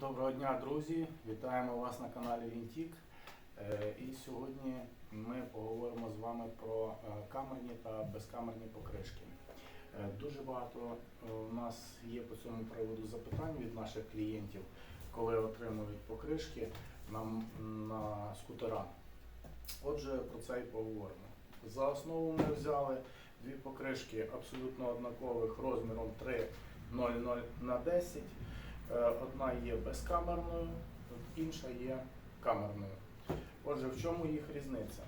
Доброго дня, друзі! Вітаємо вас на каналі Вінтік. Е, І сьогодні ми поговоримо з вами про е, камерні та безкамерні покришки. Е, Дуже багато у нас є по цьому приводу запитань від наших клієнтів, коли отримують покришки на, на скутера. Отже, про це і поговоримо. За основу ми взяли дві покришки абсолютно однакових розміром 3,00 на 10. Е, Одна є безкамерною, інша є камерною. Отже, в чому їх різниця?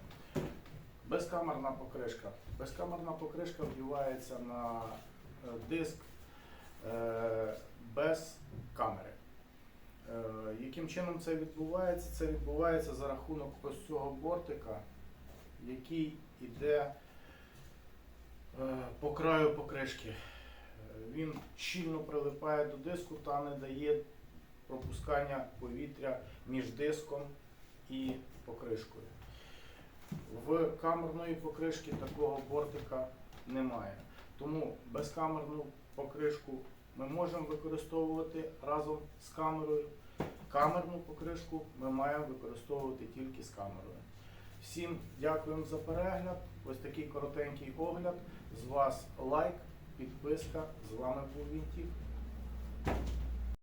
Безкамерна покришка. Безкамерна покришка вдівається на е, диск е, без камери. Яким чином це відбувається? Це відбувається за рахунок ось цього бортика, який йде по краю покришки. Він щільно прилипає до диску та не дає пропускання повітря між диском і покришкою. В камерної покришки такого бортика немає. Тому безкамерну покришку ми можемо використовувати разом з камерою. Камерну покришку ми маємо використовувати тільки з камерою. Всім дякуємо за перегляд. Ось такий коротенький огляд. З вас лайк, підписка. З вами був Вінтік.